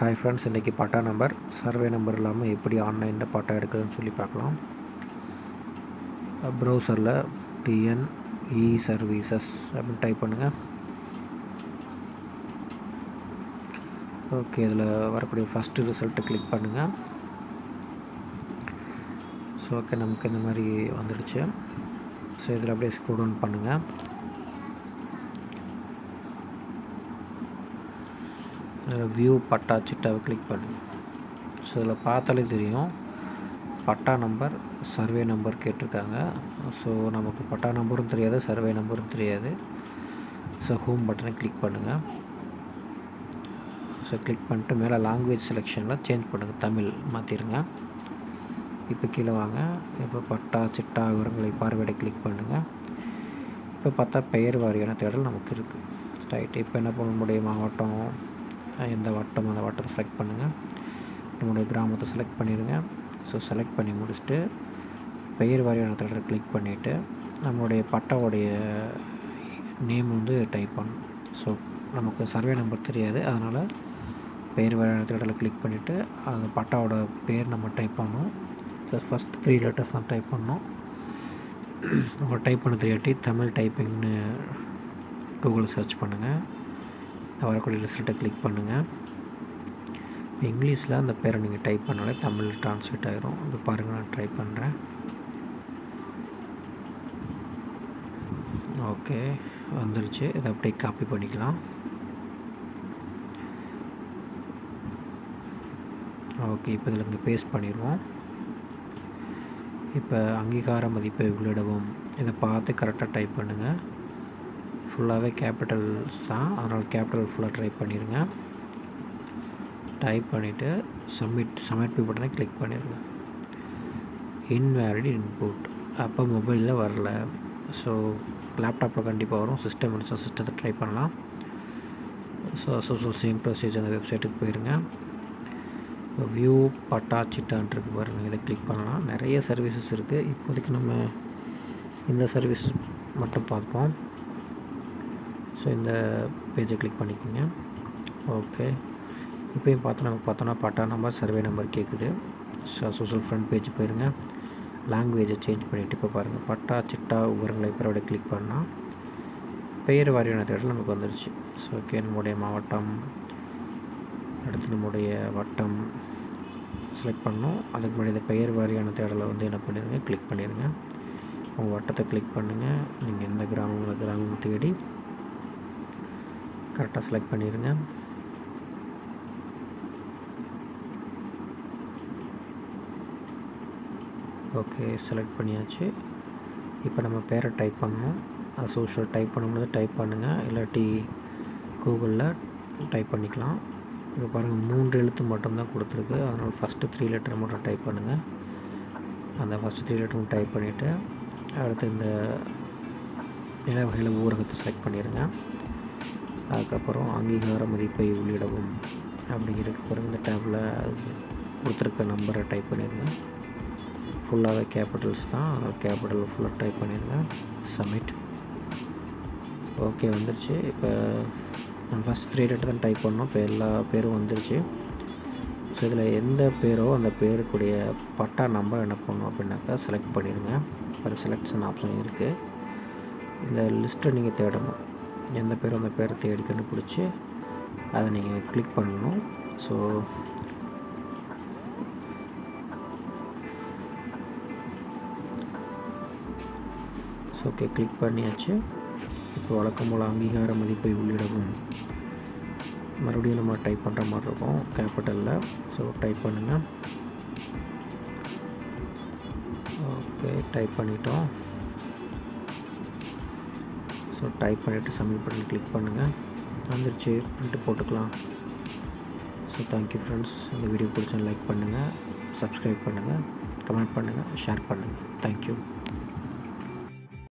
Hi friends இன்றைக்கி பட்டா number survey number இல்லாமல் எப்படி ஆன்லைனில் பட்டா எடுக்குதுன்னு சொல்லி பார்க்கலாம். ப்ரௌசரில் டிஎன் இ சர்வீசஸ் அப்படின்னு டைப் பண்ணுங்கள் ஓகே இதில் வரக்கூடிய ஃபஸ்ட்டு ரிசல்ட்டை கிளிக் பண்ணுங்கள் ஸோ ஓகே நமக்கு இந்த மாதிரி வந்துடுச்சு. ஸோ இதில் அப்படியே ஸ்க்ரூ டவுன் பண்ணுங்கள் இதில் வியூ பட்டா சிட்டாவை கிளிக் பண்ணுங்கள் ஸோ இதில் பார்த்தாலே தெரியும். பட்டா நம்பர் சர்வே நம்பர் கேட்டிருக்காங்க. ஸோ நமக்கு பட்டா நம்பரும் தெரியாது சர்வே நம்பரும் தெரியாது. ஸோ ஹோம் பட்டனை கிளிக் பண்ணுங்கள் ஸோ கிளிக் பண்ணிட்டு மேலே லாங்குவேஜ் செலெக்ஷனில் சேஞ்ச் பண்ணுங்கள் தமிழ் மாற்றிடுங்க இப்போ கீழே வாங்க. இப்போ பட்டா சிட்டா விவரங்களை பார்வையிட கிளிக் பண்ணுங்கள் இப்போ பார்த்தா பெயர் வாரியான தேடல் நமக்கு இருக்குது ரைட் இப்போ என்ன பண்ண முடியும்? மாவட்டம் எந்த வட்டம் அந்த வட்டத்தை செலக்ட் பண்ணுங்கள் நம்முடைய கிராமத்தை செலக்ட் பண்ணிடுங்க ஸோ செலக்ட் பண்ணி முடிச்சுட்டு பெயர் வாரியான தலைவர் கிளிக் பண்ணிவிட்டு நம்மளுடைய பட்டாவுடைய நேம் வந்து டைப் பண்ணும் ஸோ நமக்கு சர்வே நம்பர் தெரியாது. அதனால் பெயர் வாரியான தலைவரில் கிளிக் பண்ணிவிட்டு அந்த பட்டாவோட பேர் நம்ம டைப் பண்ணணும். ஸோ ஃபஸ்ட் த்ரீ லெட்டர்ஸ் தான் டைப் பண்ணோம் அவங்க டைப் பண்ண தெரியாட்டி தமிழ் டைப்பிங்னு கூகுள் சர்ச் பண்ணுங்கள் வரக்கூடிய ரிசல்ட்டை கிளிக் பண்ணுங்கள் இங்கிலீஷில் அந்த பேரை நீங்கள் டைப் பண்ணாலே தமிழ் ட்ரான்ஸ்லேட் ஆகிரும் இப்போ பாருங்கள் நான் ட்ரை பண்ணுறேன் ஓகே வந்துருச்சு. இதை அப்படியே காப்பி பண்ணிக்கலாம். ஓகே இப்போ இதில் இங்கே பேஸ்ட் பண்ணிடுவோம். இப்போ அங்கீகார மதிப்பை உள்ளிடவும். இதை பார்த்து கரெக்டாக டைப் பண்ணுங்கள் ஃபுல்லாகவே கேபிட்டல்ஸ் தான். அதனால் கேபிட்டல் ஃபுல்லாக டைப் பண்ணிடுங்க. டைப் பண்ணிவிட்டு சப்மிட் சப்மிட் பி பட்டனை கிளிக் பண்ணிடுங்க. Invalid input. அப்போ மொபைலில் வரல. ஸோ லேப்டாப்பில் கண்டிப்பாக வரும். சிஸ்டம் இருந்துச்சா சிஸ்டத்தை ட்ரை பண்ணலாம். ஸோ சோஷியல் சேம் ப்ரொசீஜர் அந்த வெப்சைட்டுக்கு போயிருங்க. இப்போ வியூ பட்டா சிட்டான் இருக்கு பாருங்கள் இதை கிளிக் பண்ணலாம். நிறைய சர்வீசஸ் இருக்குது இப்போதைக்கு நம்ம இந்த சர்வீஸ் மட்டும் பார்ப்போம். ஸோ இந்த பேஜை கிளிக் பண்ணிக்கோங்க. ஓகே இப்போயும் பார்த்து நமக்கு பார்த்தோன்னா பட்டா நம்பர் சர்வே நம்பர் கேட்குது ஸோ சோஷியல் ஃப்ரண்ட் பேஜ் போயிருங்க. லாங்குவேஜை சேஞ்ச் பண்ணிவிட்டு இப்போ பாருங்கள் பட்டா சிட்டா விவரங்களை பிறவிட கிளிக் பண்ணால் பெயர் வாரியான தேடல் நமக்கு வந்துடுச்சு ஸோ ஓகே நம்முடைய மாவட்டம் அடுத்து நம்முடைய வட்டம் செலக்ட் பண்ணோம். அதுக்கு முன்னாடி இந்த பெயர் வாரியான தேடலை வந்து என்ன பண்ணிடுங்க கிளிக் பண்ணிடுங்க உங்கள் வட்டத்தை கிளிக் பண்ணுங்கள் நீங்கள் எந்த கிராமங்களை கிராமம் தேடி கரெக்டாக செலக்ட் பண்ணிடுங்க ஓகே செலக்ட் பண்ணியாச்சு. இப்போ நம்ம பேரை டைப் பண்ணணும். சோஷியல் டைப் பண்ணும்போது டைப் பண்ணுங்கள் இல்லாட்டி கூகுளில் டைப் பண்ணிக்கலாம். இப்போ பாருங்கள் மூன்று எழுத்து மட்டும்தான் கொடுத்துருக்கு. அதனால் ஃபஸ்ட்டு த்ரீ லெட்டர் மட்டும் டைப் பண்ணுங்கள் அந்த ஃபஸ்ட்டு த்ரீ லெட்டரும் டைப் பண்ணிவிட்டு அடுத்து இந்த நில வகையில் ஊரகத்தை செலக்ட் பண்ணிடுங்க அதுக்கப்புறம் அங்கீகார மதிப்பை உள்ளிடவும் அப்படிங்கிறதுக்கு பிறகு இந்த டேப்பில் கொடுத்துருக்க நம்பரை டைப் பண்ணிடுங்க ஃபுல்லாகவே கேபிட்டல்ஸ் தான். கேபிட்டல் ஃபுல்லாக டைப் பண்ணிடுங்க சப்மிட் ஓகே வந்துருச்சு. இப்போ நான் ஃபஸ்ட் த்ரீ லெட்டர் தான் டைப் பண்ணோம். இப்போ எல்லா பேரும் வந்துருச்சு. ஸோ இதில் எந்த பேரோ அந்த பேருக்குடைய பட்டா நம்பர் என்ன பண்ணணும் அப்படின்னாக்கா செலக்ட் பண்ணிடுங்க ஒரு செலக்ஷன் ஆப்ஷன் இருக்குது இந்த லிஸ்ட்டை நீங்கள் தேடணும். எந்த பேரும் அந்த பேரை தேடி கண்டுபிடிச்சி அதை நீங்கள் கிளிக் பண்ணணும். ஸோ ஸோ ஓகே கிளிக் பண்ணியாச்சு. இப்போ வழக்கம் போல் அங்கீகார மதிப்பை உள்ளிடவும். மறுபடியும் நம்ம டைப் பண்ணுற மாதிரி இருக்கும். கேபிட்டலில் ஸோ டைப் பண்ணுங்கள் ஓகே டைப் பண்ணிட்டோம். ஸோ டைப் பண்ணிவிட்டு சப்மிட் பட்டன் கிளிக் பண்ணுங்கள் வந்துருச்சு. பிரிண்ட்டு போட்டுக்கலாம். ஸோ தேங்க்யூ ஃப்ரெண்ட்ஸ் இந்த வீடியோ பிடிச்சா லைக் பண்ணுங்கள் சப்ஸ்கிரைப் பண்ணுங்கள் கமெண்ட் பண்ணுங்கள் ஷேர் பண்ணுங்கள் தேங்க்யூ